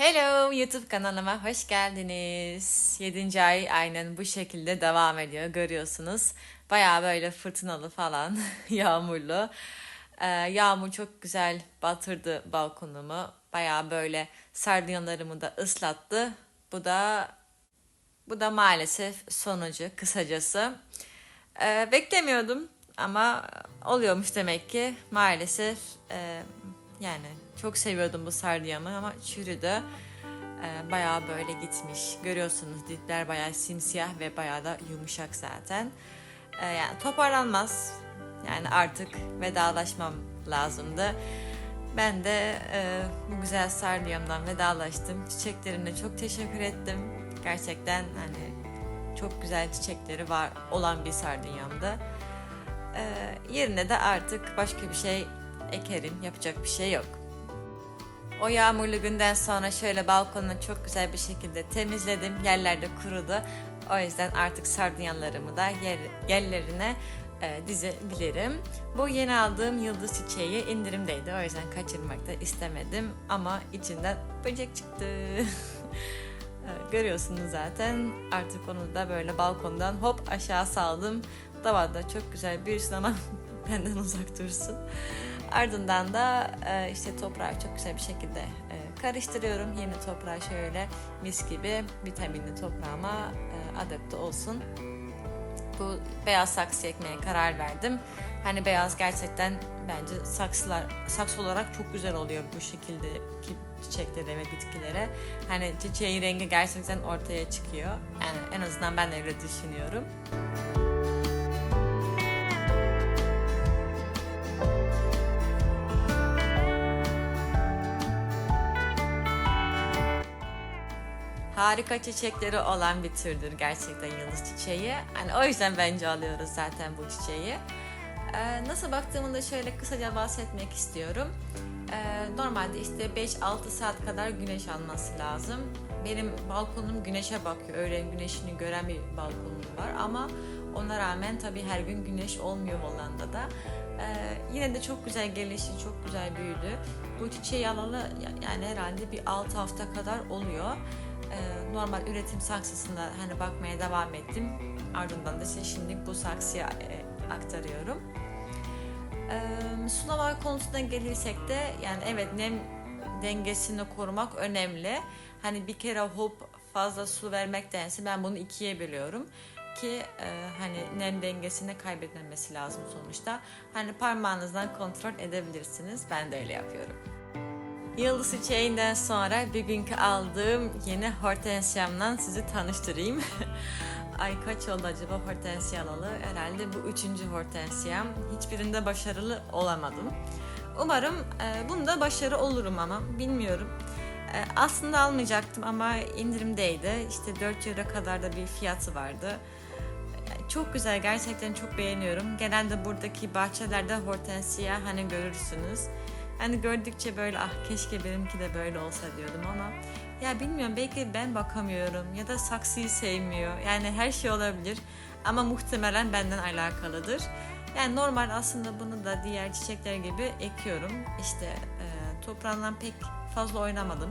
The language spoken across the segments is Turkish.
Hello YouTube kanalıma hoş geldiniz. 7. ay aynen bu şekilde devam ediyor görüyorsunuz. Baya böyle fırtınalı falan yağmurlu. Ee, yağmur çok güzel batırdı balkonumu. Baya böyle sardunyalarımı da ıslattı. Bu da bu da maalesef sonucu kısacası. Ee, beklemiyordum ama oluyormuş demek ki maalesef e, yani çok seviyordum bu sardiyamı ama çürüdü. Ee, bayağı böyle gitmiş. Görüyorsunuz dipler bayağı simsiyah ve bayağı da yumuşak zaten. Ee, yani toparlanmaz. Yani artık vedalaşmam lazımdı. Ben de e, bu güzel sardiyamdan vedalaştım. Çiçeklerine çok teşekkür ettim. Gerçekten hani çok güzel çiçekleri var olan bir sardunyamdı. Ee, yerine de artık başka bir şey ekerim. Yapacak bir şey yok. O yağmurlu günden sonra şöyle balkonunu çok güzel bir şekilde temizledim. Yerlerde kurudu. O yüzden artık sardunyalarımı da yer, yerlerine e, dizebilirim. Bu yeni aldığım yıldız çiçeği indirimdeydi. O yüzden kaçırmak da istemedim. Ama içinden böcek çıktı. Görüyorsunuz zaten. Artık onu da böyle balkondan hop aşağı saldım. Davada çok güzel bir ama benden uzak dursun. Ardından da e, işte toprağı çok güzel bir şekilde e, karıştırıyorum. Yeni toprağı şöyle mis gibi vitaminli toprağıma e, adapte olsun. Bu beyaz saksı ekmeye karar verdim. Hani beyaz gerçekten bence saksılar saksı olarak çok güzel oluyor bu şekildeki çiçeklere ve bitkilere. Hani çiçeğin rengi gerçekten ortaya çıkıyor. Yani en azından ben öyle düşünüyorum. Harika çiçekleri olan bir türdür gerçekten yıldız çiçeği. Hani o yüzden bence alıyoruz zaten bu çiçeği. Ee, nasıl baktığımı da şöyle kısaca bahsetmek istiyorum. Ee, normalde işte 5-6 saat kadar güneş alması lazım. Benim balkonum güneşe bakıyor. Öğlen güneşini gören bir balkonum var ama ona rağmen tabii her gün güneş olmuyor Hollanda'da. Ee, yine de çok güzel gelişti, çok güzel büyüdü. Bu çiçeği alalı yani herhalde bir 6 hafta kadar oluyor normal üretim saksısında hani bakmaya devam ettim. Ardından da size şimdi bu saksıya e, aktarıyorum. E, sulama konusuna gelirsek de yani evet nem dengesini korumak önemli. Hani bir kere hop fazla su vermektense ben bunu ikiye bölüyorum ki e, hani nem dengesini kaybetmemesi lazım sonuçta. Hani parmağınızdan kontrol edebilirsiniz. Ben de öyle yapıyorum. Yıldız çiçeğinden sonra bir günkü aldığım yeni hortensiyamdan sizi tanıştırayım. Ay kaç oldu acaba hortensiya alalı? Herhalde bu üçüncü hortensiyam. Hiçbirinde başarılı olamadım. Umarım e, bunda başarı olurum ama bilmiyorum. E, aslında almayacaktım ama indirimdeydi. İşte 4 euro kadar da bir fiyatı vardı. E, Çok güzel gerçekten çok beğeniyorum. Genelde buradaki bahçelerde hortensiya hani görürsünüz. Hani gördükçe böyle ah keşke benimki de böyle olsa diyordum ama ya bilmiyorum belki ben bakamıyorum ya da saksıyı sevmiyor. Yani her şey olabilir ama muhtemelen benden alakalıdır. Yani normal aslında bunu da diğer çiçekler gibi ekiyorum. İşte e, toprağından pek fazla oynamadım.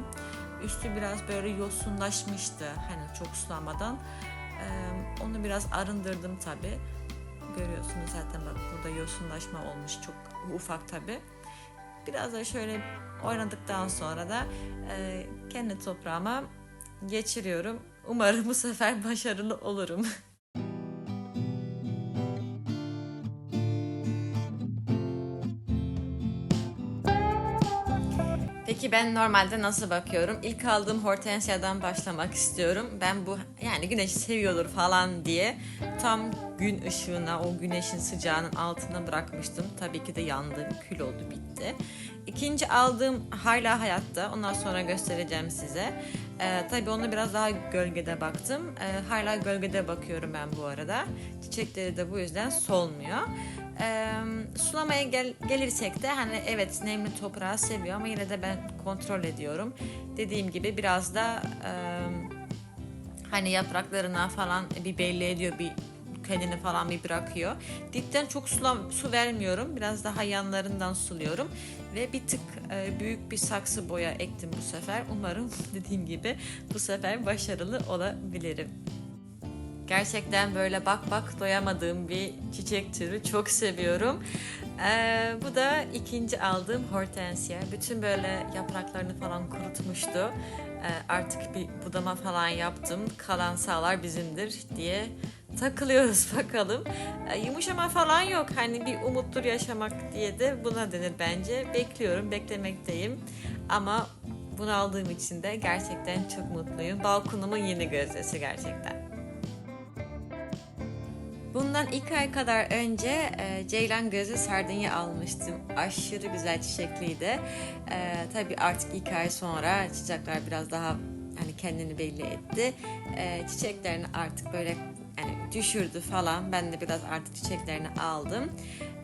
Üstü biraz böyle yosunlaşmıştı hani çok sulamadan. E, onu biraz arındırdım tabi. Görüyorsunuz zaten bak burada yosunlaşma olmuş çok ufak tabi. Biraz da şöyle oynadıktan sonra da e, kendi toprağıma geçiriyorum. Umarım bu sefer başarılı olurum. Peki ben normalde nasıl bakıyorum? İlk aldığım hortensiyadan başlamak istiyorum. Ben bu yani güneşi seviyordur falan diye tam gün ışığına, o güneşin sıcağının altına bırakmıştım. Tabii ki de yandım, kül oldu, bitti. İkinci aldığım hala hayatta. Ondan sonra göstereceğim size. Ee, tabii ona biraz daha gölgede baktım. Ee, hala gölgede bakıyorum ben bu arada. Çiçekleri de bu yüzden solmuyor. Ee, sulamaya gel, gelirsek de hani evet nemli toprağı seviyor ama yine de ben kontrol ediyorum. Dediğim gibi biraz da e, hani yapraklarına falan bir belli ediyor bir kendini falan bir bırakıyor. Dipten çok su, su vermiyorum. Biraz daha yanlarından suluyorum. Ve bir tık e, büyük bir saksı boya ektim bu sefer. Umarım dediğim gibi bu sefer başarılı olabilirim. Gerçekten böyle bak bak doyamadığım bir çiçek türü çok seviyorum. Ee, bu da ikinci aldığım hortensia. Bütün böyle yapraklarını falan kurutmuştu. Ee, artık bir budama falan yaptım. Kalan sağlar bizimdir diye takılıyoruz bakalım. Ee, yumuşama falan yok. Hani bir umuttur yaşamak diye de buna denir bence. Bekliyorum, beklemekteyim. Ama bunu aldığım için de gerçekten çok mutluyum. Balkonumun yeni gözdesi gerçekten. Bundan iki ay kadar önce e, Ceylan Gözü Sardunya almıştım. Aşırı güzel çiçekliydi. E, tabii artık iki ay sonra çiçekler biraz daha hani kendini belli etti. E, çiçeklerini artık böyle yani düşürdü falan. Ben de biraz artık çiçeklerini aldım.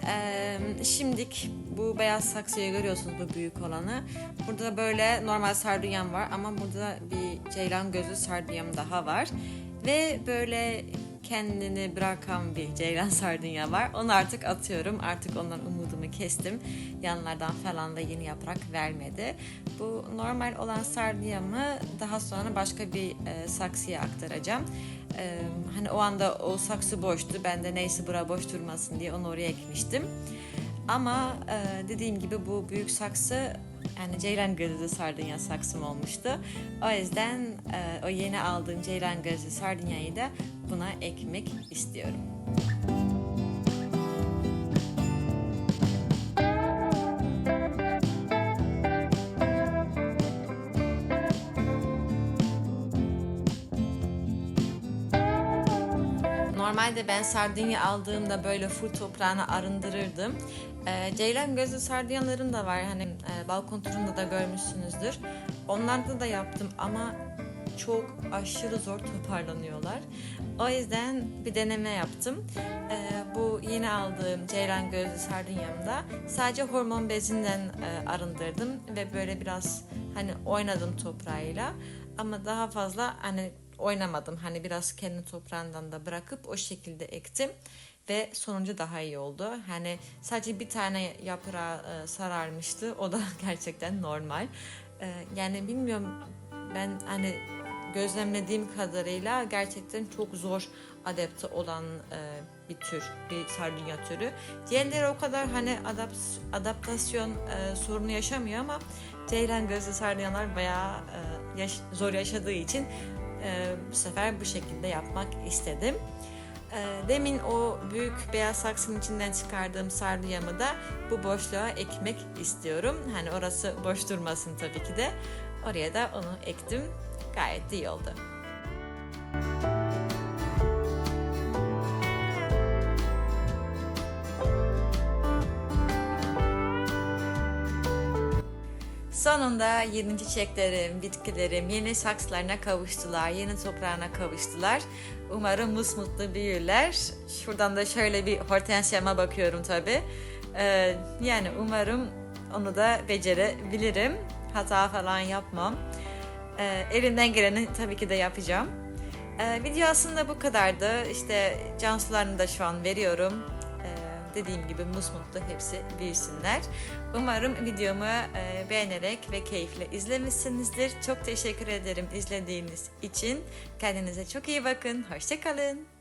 E, şimdik bu beyaz saksıyı görüyorsunuz bu büyük olanı. Burada böyle normal sardunyam var ama burada bir ceylan gözü sardunyam daha var. Ve böyle kendini bırakan bir ceylan sardunya var. Onu artık atıyorum. Artık ondan umudumu kestim. Yanlardan falan da yeni yaprak vermedi. Bu normal olan sardunyamı daha sonra başka bir e, saksıya aktaracağım. E, hani o anda o saksı boştu. Ben de neyse bura boş durmasın diye onu oraya ekmiştim. Ama e, dediğim gibi bu büyük saksı yani ceylan gözü sardunya saksım olmuştu. O yüzden e, o yeni aldığım ceylan gözü sardunyayı da buna ekmek istiyorum. Normalde ben sardunya aldığımda böyle full toprağını arındırırdım. Ee, ceylan gözlü sardunyalarım da var. Hani e, balkon turunda da görmüşsünüzdür. Onlarda da yaptım ama çok aşırı zor toparlanıyorlar. O yüzden bir deneme yaptım. Ee, bu yeni aldığım ceylan gözlü sardunyamda sadece hormon bezinden e, arındırdım ve böyle biraz hani oynadım toprağıyla. Ama daha fazla hani oynamadım. Hani biraz kendi toprağından da bırakıp o şekilde ektim ve sonucu daha iyi oldu. Hani sadece bir tane yaprağı e, sararmıştı. O da gerçekten normal. E, yani bilmiyorum ben hani gözlemlediğim kadarıyla gerçekten çok zor adapte olan e, bir tür, bir sardunya türü. Diğerleri o kadar hani adapt, adaptasyon e, sorunu yaşamıyor ama ceylan gözlü sardunyalar bayağı e, yaş- zor yaşadığı için e, bu sefer bu şekilde yapmak istedim. E, demin o büyük beyaz saksının içinden çıkardığım sardunyamı da bu boşluğa ekmek istiyorum. Hani orası boş durmasın tabii ki de. Oraya da onu ektim. Gayet iyi oldu. Sonunda yeni çiçeklerim, bitkilerim yeni sakslarına kavuştular, yeni toprağına kavuştular. Umarım musmutlu büyürler. Şuradan da şöyle bir hortensiyama bakıyorum tabi. Ee, yani umarım onu da becerebilirim. Hata falan yapmam. Ee, elimden geleni tabii ki de yapacağım. Ee, video aslında bu kadardı. İşte can sularını da şu an veriyorum. Dediğim gibi musmutlu hepsi büyüsünler. Umarım videomu e, beğenerek ve keyifle izlemişsinizdir. Çok teşekkür ederim izlediğiniz için. Kendinize çok iyi bakın. Hoşçakalın.